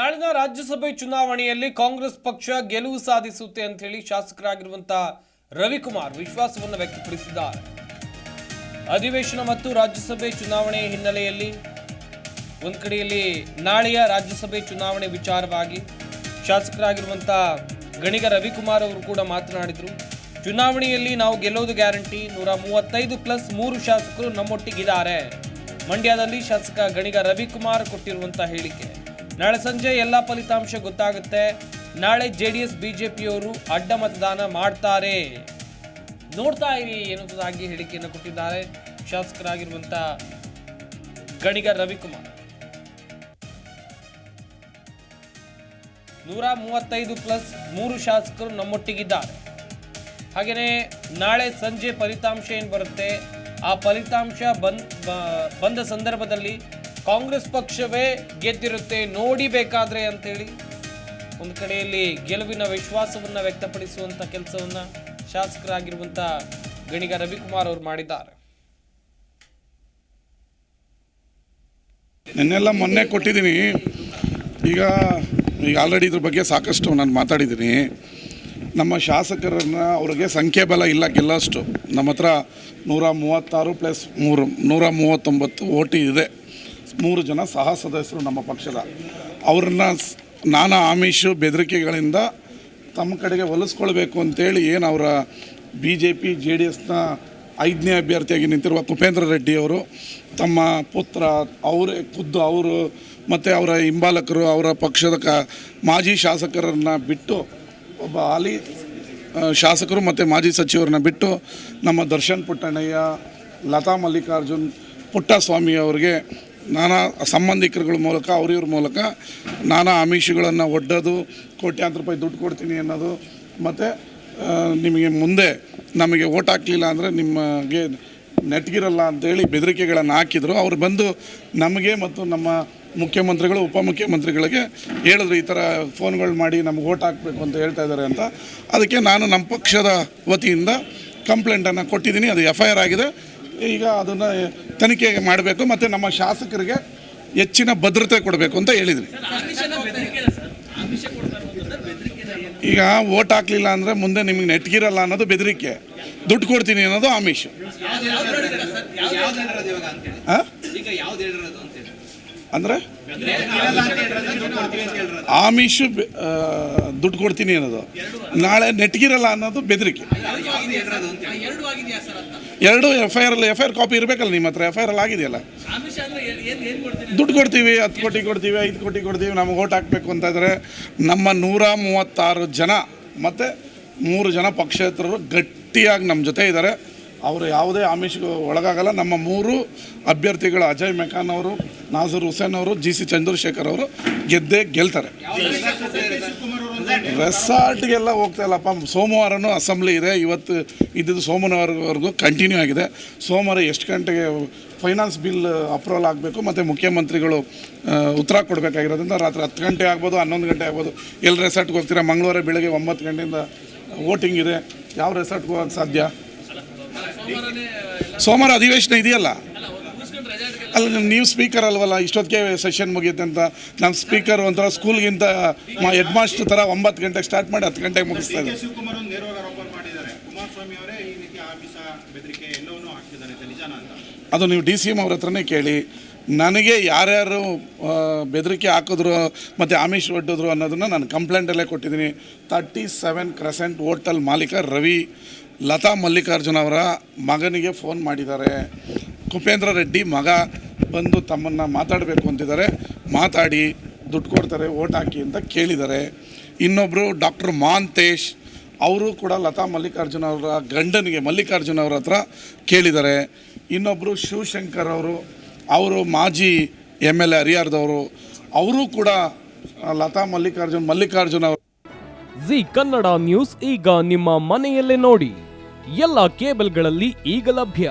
ನಾಳಿನ ರಾಜ್ಯಸಭೆ ಚುನಾವಣೆಯಲ್ಲಿ ಕಾಂಗ್ರೆಸ್ ಪಕ್ಷ ಗೆಲುವು ಸಾಧಿಸುತ್ತೆ ಅಂತ ಹೇಳಿ ಶಾಸಕರಾಗಿರುವಂತಹ ರವಿಕುಮಾರ್ ವಿಶ್ವಾಸವನ್ನು ವ್ಯಕ್ತಪಡಿಸಿದ್ದಾರೆ. ಅಧಿವೇಶನ ಮತ್ತು ರಾಜ್ಯಸಭೆ ಚುನಾವಣೆ ಹಿನ್ನೆಲೆಯಲ್ಲಿ ಒಂದು ಕಡೆಯಲ್ಲಿ ನಾಳೆಯ ರಾಜ್ಯಸಭೆ ಚುನಾವಣೆ ವಿಚಾರವಾಗಿ ಶಾಸಕರಾಗಿರುವಂತಹ ಗಣಿಗ ರವಿಕುಮಾರ್ ಅವರು ಕೂಡ ಮಾತನಾಡಿದರು. ಚುನಾವಣೆಯಲ್ಲಿ ನಾವು ಗೆಲ್ಲೋದು ಗ್ಯಾರಂಟಿ, ನೂರ ಮೂವತ್ತೈದು ಪ್ಲಸ್ ಮೂರು ಶಾಸಕರು ನಮ್ಮೊಟ್ಟಿಗಿದ್ದಾರೆ. ಮಂಡ್ಯದಲ್ಲಿ ಶಾಸಕ ಗಣಿಗ ರವಿಕುಮಾರ್ ಕೊಟ್ಟಿರುವಂತಹ ಹೇಳಿಕೆ. ನಾಳೆ ಸಂಜೆ ಎಲ್ಲ ಫಲಿತಾಂಶ ಗೊತ್ತಾಗುತ್ತೆ. ನಾಳೆ ಜೆ ಡಿ ಎಸ್ ಬಿಜೆಪಿಯವರು ಅಡ್ಡ ಮತದಾನ ಮಾಡ್ತಾರೆ. ನೋಡ್ತಾ ಇರಿ ಎನ್ನುವುದಾಗಿ ಹೇಳಿಕೆಯನ್ನು ಕೊಟ್ಟಿದ್ದಾರೆ ಶಾಸಕರಾಗಿರುವಂತ ಗಣಿಗ ರವಿಕುಮಾರ್. ನೂರ ಮೂವತ್ತೈದು ಪ್ಲಸ್ ಮೂರು ಶಾಸಕರು ನಮ್ಮೊಟ್ಟಿಗಿದ್ದಾರೆ. ಹಾಗೆಯೇ ನಾಳೆ ಸಂಜೆ ಫಲಿತಾಂಶ ಏನು ಬರುತ್ತೆ? ಆ ಫಲಿತಾಂಶ ಬಂದ್ ಬಂದ ಸಂದರ್ಭದಲ್ಲಿ ಕಾಂಗ್ರೆಸ್ ಪಕ್ಷವೇ ಗೆದ್ದಿರುತ್ತೆ, ನೋಡಿ ಬೇಕಾದ್ರೆ ಅಂತೇಳಿ ಒಂದು ಕಡೆಯಲ್ಲಿ ಗೆಲುವಿನ ವಿಶ್ವಾಸವನ್ನ ವ್ಯಕ್ತಪಡಿಸುವಂತ ಕೆಲಸವನ್ನ ಶಾಸಕರಾಗಿರುವಂತ ಗಣಿಗ ರವಿಕುಮಾರ್ ಅವರು ಮಾಡಿದ್ದಾರೆ. ನಿನ್ನೆಲ್ಲ ಮೊನ್ನೆ ಕೊಟ್ಟಿದ್ದೀನಿ. ಈಗ ಈಗ ಆಲ್ರೆಡಿ ಇದ್ರ ಬಗ್ಗೆ ಸಾಕಷ್ಟು ನಾನು ಮಾತಾಡಿದ್ದೀನಿ. ನಮ್ಮ ಶಾಸಕರನ್ನು ಅವ್ರಿಗೆ ಸಂಖ್ಯೆ ಬಲ ಇಲ್ಲ ಗೆಲ್ಲಷ್ಟು. ನಮ್ಮ ಹತ್ರ ನೂರ ಮೂವತ್ತಾರು ಪ್ಲಸ್ ಮೂರು, ನೂರ ಮೂವತ್ತೊಂಬತ್ತು ಓಟಿ ಇದೆ. ಮೂರು ಜನ ಸಹ ಸದಸ್ಯರು ನಮ್ಮ ಪಕ್ಷದ. ಅವ್ರನ್ನ ನಾನಾ ಆಮಿಷು ಬೆದರಿಕೆಗಳಿಂದ ತಮ್ಮ ಕಡೆಗೆ ಒಲಿಸ್ಕೊಳ್ಬೇಕು ಅಂತೇಳಿ ಏನು ಅವರ B J P J D ಎಸ್ನ ಐದನೇ ಅಭ್ಯರ್ಥಿಯಾಗಿ ನಿಂತಿರುವ ಕುಪೇಂದ್ರ ರೆಡ್ಡಿ ಅವರು, ತಮ್ಮ ಪುತ್ರ, ಅವರೇ, ಖುದ್ದು ಅವರು, ಮತ್ತು ಅವರ ಹಿಂಬಾಲಕರು, ಅವರ ಪಕ್ಷದ ಕ, ಮಾಜಿ ಶಾಸಕರನ್ನು ಬಿಟ್ಟು ಒಬ್ಬ ಹಾಲಿ ಶಾಸಕರು ಮತ್ತು ಮಾಜಿ ಸಚಿವರನ್ನ ಬಿಟ್ಟು ನಮ್ಮ ದರ್ಶನ್ ಪುಟ್ಟಣ್ಣಯ್ಯ, ಲತಾ ಮಲ್ಲಿಕಾರ್ಜುನ್ ಪುಟ್ಟಸ್ವಾಮಿ ಅವರಿಗೆ ನಾನಾ ಸಂಬಂಧಿಕರುಗಳ ಮೂಲಕ, ಅವ್ರಿವ್ರ ಮೂಲಕ ನಾನಾ ಆಮಿಷಗಳನ್ನು ಒಡ್ಡೋದು, ಕೋಟ್ಯಾಂತರ ರೂಪಾಯಿ ದುಡ್ಡು ಕೊಡ್ತೀನಿ ಅನ್ನೋದು, ಮತ್ತು ನಿಮಗೆ ಮುಂದೆ ನಮಗೆ ಓಟ್ ಹಾಕಲಿಲ್ಲ ಅಂದರೆ ನಿಮಗೆ ನೆಟ್ಗಿರಲ್ಲ ಅಂತೇಳಿ ಬೆದರಿಕೆಗಳನ್ನು ಹಾಕಿದರು. ಅವ್ರು ಬಂದು ನಮಗೆ ಮತ್ತು ನಮ್ಮ ಮುಖ್ಯಮಂತ್ರಿಗಳು, ಉಪಮುಖ್ಯಮಂತ್ರಿಗಳಿಗೆ ಹೇಳಿದ್ರು, ಈ ಥರ ಫೋನ್ಗಳು ಮಾಡಿ ನಮ್ಗೆ ಓಟ್ ಹಾಕಬೇಕು ಅಂತ ಹೇಳ್ತಾ ಇದ್ದಾರೆ ಅಂತ. ಅದಕ್ಕೆ ನಾನು ನಮ್ಮ ಪಕ್ಷದ ವತಿಯಿಂದ ಕಂಪ್ಲೇಂಟನ್ನು ಕೊಟ್ಟಿದ್ದೀನಿ. ಅದು ಎಫ್ ಐ ಆರ್ ಆಗಿದೆ. ಈಗ ಅದನ್ನು ತನಿಖೆ ಮಾಡಬೇಕು ಮತ್ತು ನಮ್ಮ ಶಾಸಕರಿಗೆ ಹೆಚ್ಚಿನ ಭದ್ರತೆ ಕೊಡಬೇಕು ಅಂತ ಹೇಳಿದ್ವಿ ಈಗ ಓಟ್ ಹಾಕ್ಲಿಲ್ಲ ಅಂದರೆ ಮುಂದೆ ನಿಮಗೆ ನೆಟ್ಗಿರಲ್ಲ ಅನ್ನೋದು ಬೆದರಿಕೆ. ದುಡ್ಡು ಕೊಡ್ತೀನಿ ಅನ್ನೋದು ಆಮಿಷ. ಅಂದರೆ? ಆಮಿಷ ದುಡ್ಡು ಕೊಡ್ತೀನಿ ಅನ್ನೋದು. ನಾಳೆ ನೆಟ್ಗಿರಲ್ಲ ಅನ್ನೋದು ಬೆದರಿಕೆ. ಎರಡು F I R F I R copy ಇರಬೇಕಲ್ಲ ನಿಮ್ಮ ಹತ್ರ? ಎಫ್ ಐ ಆರ್ ಅಲ್ಲಿ ಆಗಿದೆಯಲ್ಲ? ದುಡ್ಡು ಕೊಡ್ತೀವಿ, ಹತ್ತು ಕೋಟಿ ಕೊಡ್ತೀವಿ, ಐದು ಕೋಟಿ ಕೊಡ್ತೀವಿ, ನಮಗೆ ಓಟ್ ಹಾಕಬೇಕು ಅಂತಂದರೆ ನಮ್ಮ ನೂರ ಮೂವತ್ತಾರು ಜನ ಮತ್ತು ಮೂರು ಜನ ಪಕ್ಷೇತರರು ಗಟ್ಟಿಯಾಗಿ ನಮ್ಮ ಜೊತೆ ಇದ್ದಾರೆ. ಅವರು ಯಾವುದೇ ಆಮಿಷಗೂ ಒಳಗಾಗಲ್ಲ. ನಮ್ಮ ಮೂರು ಅಭ್ಯರ್ಥಿಗಳು ಅಜಯ್ ಮೆಖಾನ್ ಅವರು ನಾಜರ್ ಹುಸೇನ್ ಅವರು, ಜಿ ಸಿ ಚಂದ್ರಶೇಖರ್ ಅವರು ಗೆದ್ದೇ ಗೆಲ್ತಾರೆ. ರೆಸಾರ್ಟ್ಗೆಲ್ಲ ಹೋಗ್ತಾ ಇಲ್ಲಪ್ಪ. ಸೋಮವಾರನೂ ಅಸೆಂಬ್ಲಿ ಇದೆ. ಇವತ್ತು ಇದ್ದಿದ್ದು ಸೋಮವಾರವರೆಗೂ ಕಂಟಿನ್ಯೂ ಆಗಿದೆ. ಸೋಮವಾರ ಎಷ್ಟು ಗಂಟೆಗೆ ಫೈನಾನ್ಸ್ ಬಿಲ್ ಅಪ್ರೂವಲ್ ಆಗಬೇಕು ಮತ್ತು ಮುಖ್ಯಮಂತ್ರಿಗಳು ಉತ್ತರ ಕೊಡಬೇಕಾಗಿರೋದ್ರಿಂದ ರಾತ್ರಿ ಹತ್ತು ಗಂಟೆ ಆಗ್ಬೋದು, ಹನ್ನೊಂದು ಗಂಟೆ ಆಗ್ಬೋದು. ಎಲ್ಲಿ ರೆಸಾರ್ಟ್ಗೆ ಹೋಗ್ತೀರಾ? ಮಂಗಳವಾರ ಬೆಳಗ್ಗೆ ಒಂಬತ್ತು ಗಂಟೆಯಿಂದ ವೋಟಿಂಗ್ ಇದೆ. ಯಾವ ರೆಸಾರ್ಟ್ಗೆ ಹೋಗೋಕ್ಕೆ ಸಾಧ್ಯ? ಸೋಮವಾರ ಅಧಿವೇಶನ ಇದೆಯಲ್ಲ? ಅಲ್ಲ ನೀವು ಸ್ಪೀಕರ್ ಅಲ್ವಲ್ಲ ಇಷ್ಟೊತ್ತಿಗೆ ಸೆಷನ್ ಮುಗಿಯುತ್ತೆ ಅಂತ. ನಮ್ಮ ಸ್ಪೀಕರ್ ಒಂಥರ ಸ್ಕೂಲ್ಗಿಂತ ಹೆಡ್ ಮಾಸ್ಟರ್ ಥರ ಒಂಬತ್ತು ಗಂಟೆಗೆ ಸ್ಟಾರ್ಟ್ ಮಾಡಿ ಹತ್ತು ಗಂಟೆಗೆ ಮುಗಿಸ್ತಾ ಇದೆ ಅದು ನೀವು ಡಿ ಸಿ ಎಂ ಅವ್ರ ಹತ್ರನೇ ಕೇಳಿ. ನನಗೆ ಯಾರ್ಯಾರು ಬೆದರಿಕೆ ಹಾಕಿದ್ರು ಮತ್ತು ಆಮಿಷ್ ಒಡ್ಡಿದ್ರು ಅನ್ನೋದನ್ನು ನಾನು ಕಂಪ್ಲೇಂಟಲ್ಲೇ ಕೊಟ್ಟಿದ್ದೀನಿ. ತರ್ಟಿ ಸೆವೆನ್ ಕ್ರೆಸೆಂಟ್ ಹೋಟೆಲ್ ಮಾಲೀಕ ರವಿ ಲತಾ ಮಲ್ಲಿಕಾರ್ಜುನ ಅವರ ಮಗನಿಗೆ ಫೋನ್ ಮಾಡಿದ್ದಾರೆ. ಕುಪೇಂದ್ರ ರೆಡ್ಡಿ ಮಗ ಬಂದು ತಮ್ಮನ್ನು ಮಾತಾಡಬೇಕು ಅಂತಿದ್ದಾರೆ. ಮಾತಾಡಿ ದುಡ್ಡು ಕೊಡ್ತಾರೆ, ಓಟ್ ಹಾಕಿ ಅಂತ ಕೇಳಿದ್ದಾರೆ. ಇನ್ನೊಬ್ಬರು ಡಾಕ್ಟರ್ ಮಾಂತೇಶ್ ಅವರು ಕೂಡ ಲತಾ ಮಲ್ಲಿಕಾರ್ಜುನ ಅವರ ಗಂಡನಿಗೆ ಮಲ್ಲಿಕಾರ್ಜುನ ಅವರ ಹತ್ರ ಕೇಳಿದ್ದಾರೆ. ಇನ್ನೊಬ್ಬರು ಶಿವಶಂಕರ್ ಅವರು ಅವರು ಮಾಜಿ ಎಂ ಎಲ್ ಎ ಹರಿಯಾರ್ದವರು ಅವರು ಕೂಡ ಲತಾ ಮಲ್ಲಿಕಾರ್ಜುನ್, ಮಲ್ಲಿಕಾರ್ಜುನ ಅವರು ಜಿ ಕನ್ನಡ ನ್ಯೂಸ್ ಈಗ ನಿಮ್ಮ ಮನೆಯಲ್ಲೇ ನೋಡಿ. ಎಲ್ಲ ಕೇಬಲ್ಗಳಲ್ಲಿ ಈಗ ಲಭ್ಯ.